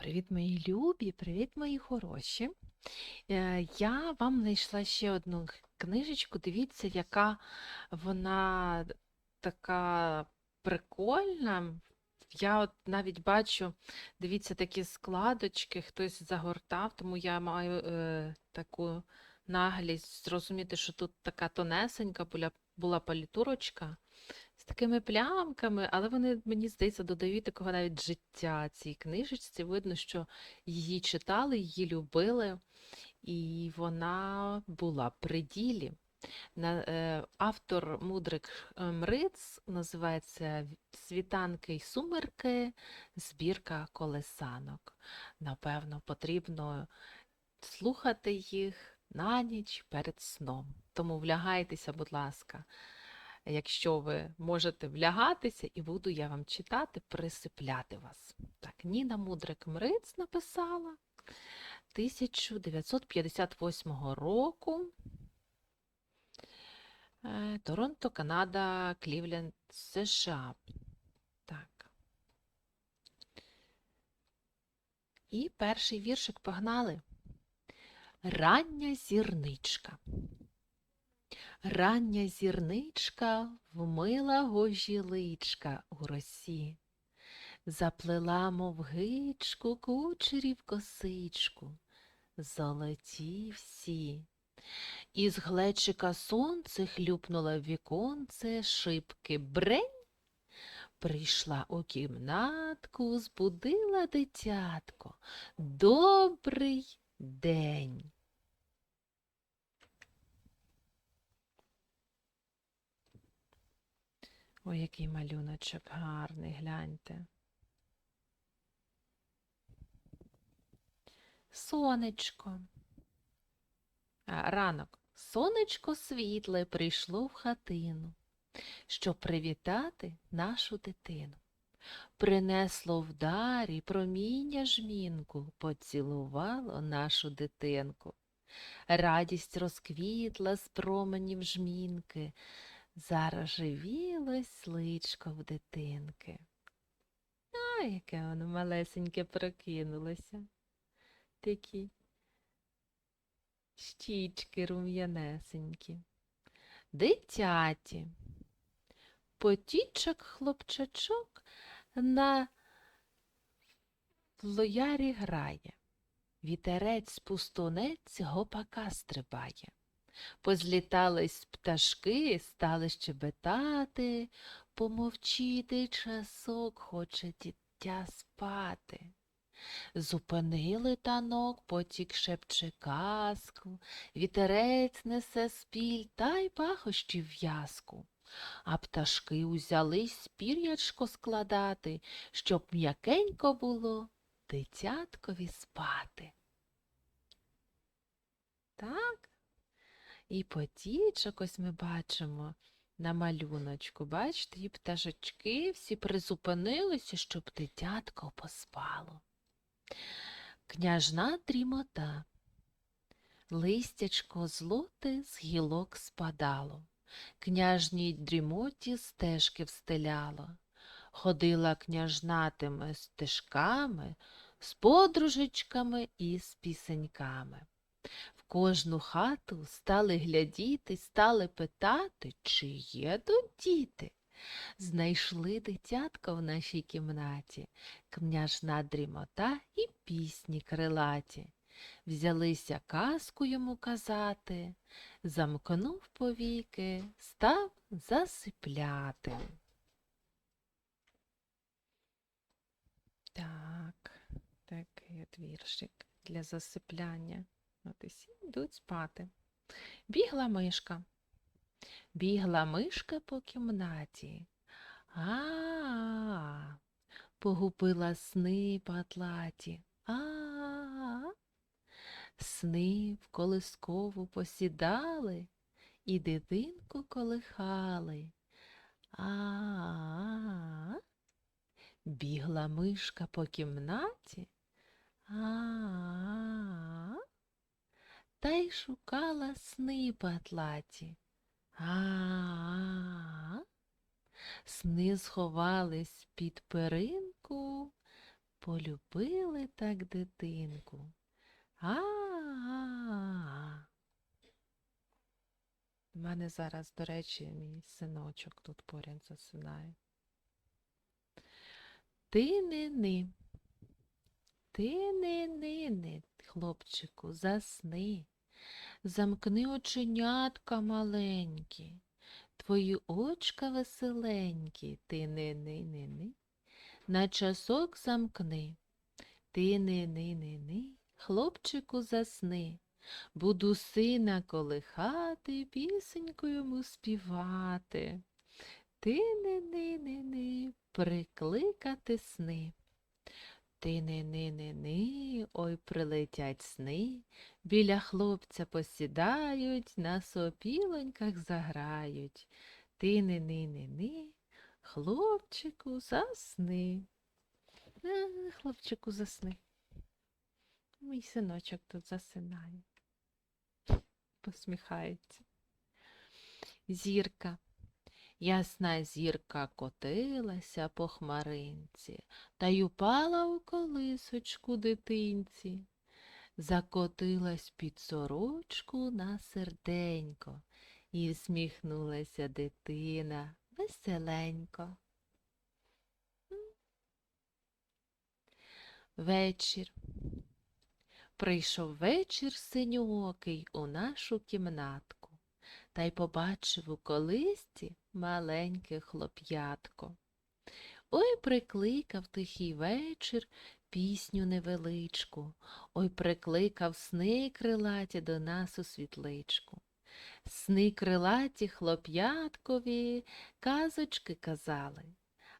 Привіт, мої любі, привіт, мої хороші. Е, Я вам знайшла ще одну книжечку. Дивіться, яка вона така прикольна. Я от навіть бачу, дивіться, такі складочки, хтось загортав, тому я маю е, таку наглість зрозуміти, що тут така тонесенька була, була палітурочка такими плямками, але вони, мені здається, додають такого навіть життя цій книжечці. Видно, що її читали, її любили, і вона була при ділі. Е, автор Мудрик е, Мриц називається Світанки й сумерки, збірка колесанок. Напевно, потрібно слухати їх на ніч перед сном. Тому влягайтеся, будь ласка, якщо ви можете влягатися, і буду я вам читати, присипляти вас. Так, Ніна Мудрик Мриц написала 1958 року. Е, Торонто, Канада, Клівленд, США. Так. І перший віршик погнали. Рання зірничка. Рання зірничка вмила гожі личка у росі, заплела, мов гичку, кучерів косичку, золоті всі. Із глечика сонце хлюпнула в віконце шибки брень, прийшла у кімнатку, збудила дитятко. Добрий день. Ой, який малюночок гарний, гляньте. Сонечко. А, ранок. Сонечко світле прийшло в хатину, щоб привітати нашу дитину. Принесло в дарі проміння жмінку, поцілувало нашу дитинку. Радість розквітла з променів жмінки, Зарожевілось личко в дитинки. А, яке воно малесеньке прокинулося. Такі щічки рум'янесенькі. Дитяті. Потічок хлопчачок на лоярі грає. Вітерець пустунець гопака стрибає. Позлітались пташки, стали щебетати, помовчити часок хоче дитя спати. Зупинили танок, потік шепче казку, вітерець несе спіль та й пахощі в'язку. А пташки узялись пір'ячко складати, щоб м'якенько було дитяткові спати. Так? І потічок ось ми бачимо на малюночку. Бачите, і пташечки всі призупинилися, щоб дитятко поспало. Княжна дрімота. Листячко злоте з гілок спадало. Княжній дрімоті стежки встеляло. Ходила княжна тими стежками, з подружечками і з пісеньками. Кожну хату стали глядіти, стали питати, чи є тут діти. Знайшли дитятка в нашій кімнаті, княжна дрімота і пісні крилаті. Взялися казку йому казати, замкнув повіки, став засипляти. Так, такий от віршик для засипляння. От усі йдуть спати. Бігла мишка. Бігла мишка по кімнаті. А, погубила сни патлаті. А, сни в колискову посідали і дитинку колихали. А, бігла мишка по кімнаті. А, та й шукала сни патлаті. А-а-а? сни сховались під перинку, полюбили так дитинку. А-а-а. У мене зараз, до речі, мій синочок тут поряд засинає. Ти не ни. Ти не ни, хлопчику, засни. Замкни оченятка маленькі, твої очка веселенькі, ти не ни ни ни. На часок замкни. Ти не ни ни ни, хлопчику, засни. Буду сина колихати, пісеньку йому співати. Ти не ни ни ни, прикликати сни. Ти не ни ни ни, ой прилетять сни, біля хлопця посідають, на сопілоньках заграють. Ти не ни ни ни, хлопчику, засни. Е, Хлопчику, засни. Мій синочок тут засинає. Посміхається. Зірка. Ясна зірка котилася по хмаринці та й упала у колисочку дитинці. Закотилась під сорочку на серденько і всміхнулася дитина веселенько. Вечір. Прийшов вечір синьоокий у нашу кімнатку та й побачив у колисці маленьке хлоп'ятко. Ой прикликав тихий вечір пісню невеличку, ой прикликав сни крилаті до нас у світличку. Сни крилаті хлоп'яткові казочки казали,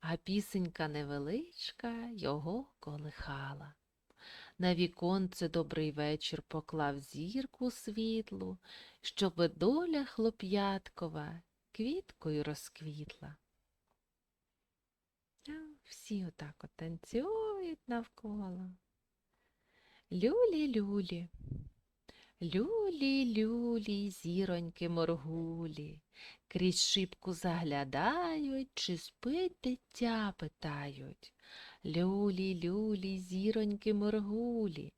а пісенька невеличка його колихала. На віконце добрий вечір поклав зірку світлу, щоби доля хлоп'яткова квіткою розквітла. Всі отак от танцюють навколо. Люлі-люлі, люлі-люлі, зіроньки моргулі, крізь шибку заглядають, чи спить дитя питають. Люлі, люлі, зіроньки моргулі,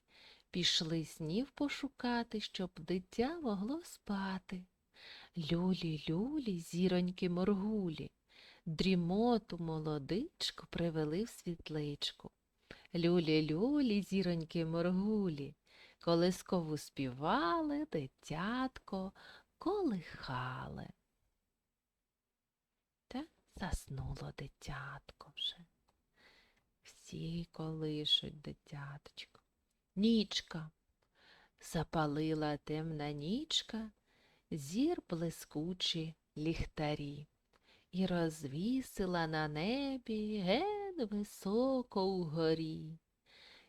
пішли снів пошукати, щоб дитя могло спати. Люлі, люлі, зіроньки моргулі, дрімоту молодичку привели в світличку. Люлі, люлі, зіроньки моргулі, колискову співали, дитятко колихали. Та заснуло дитятко вже. Всі колишуть дитяточко. Нічка. Запалила темна нічка, зір блискучі ліхтарі, і розвісила на небі ген високо угорі.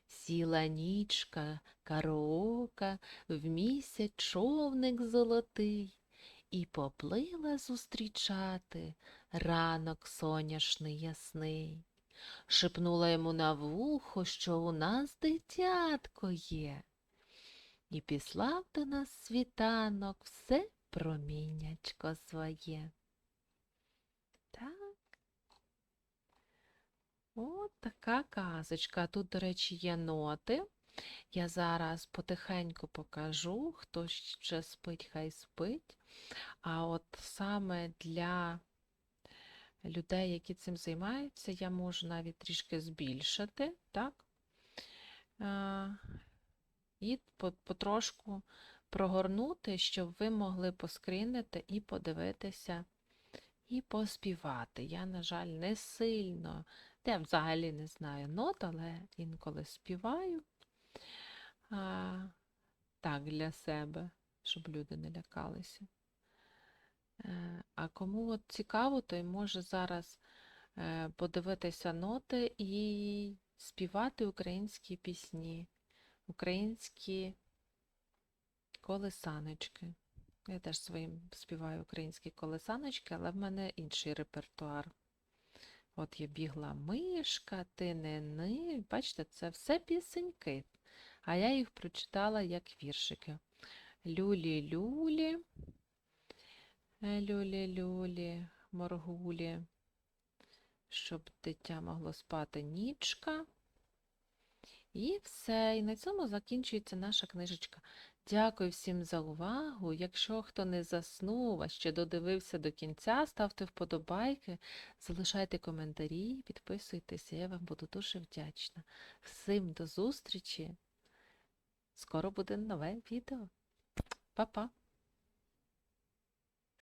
Сіла нічка, кароока, в місяць човник золотий, і поплила зустрічати ранок соняшний ясний шепнула йому на вухо, що у нас дитятко є. І післав до нас світанок все проміннячко своє. Так. От така казочка. Тут, до речі, є ноти. Я зараз потихеньку покажу, хто ще спить, хай спить. А от саме для людей, які цим займаються, я можу навіть трішки збільшити, так? І потрошку прогорнути, щоб ви могли поскрінити і подивитися, і поспівати. Я, на жаль, не сильно, я взагалі не знаю нот, але інколи співаю а, так для себе, щоб люди не лякалися. Е, а кому от цікаво, той може зараз е, подивитися ноти і співати українські пісні, українські колесаночки. Я теж своїм співаю українські колесаночки, але в мене інший репертуар. От я бігла мишка, ти не ни. Бачите, це все пісеньки. А я їх прочитала як віршики. Люлі-люлі. Люлі-люлі, моргулі, щоб дитя могло спати нічка. І все. І на цьому закінчується наша книжечка. Дякую всім за увагу. Якщо хто не заснув, а ще додивився до кінця, ставте вподобайки, залишайте коментарі, підписуйтеся, я вам буду дуже вдячна. Всім до зустрічі! Скоро буде нове відео. Па-па!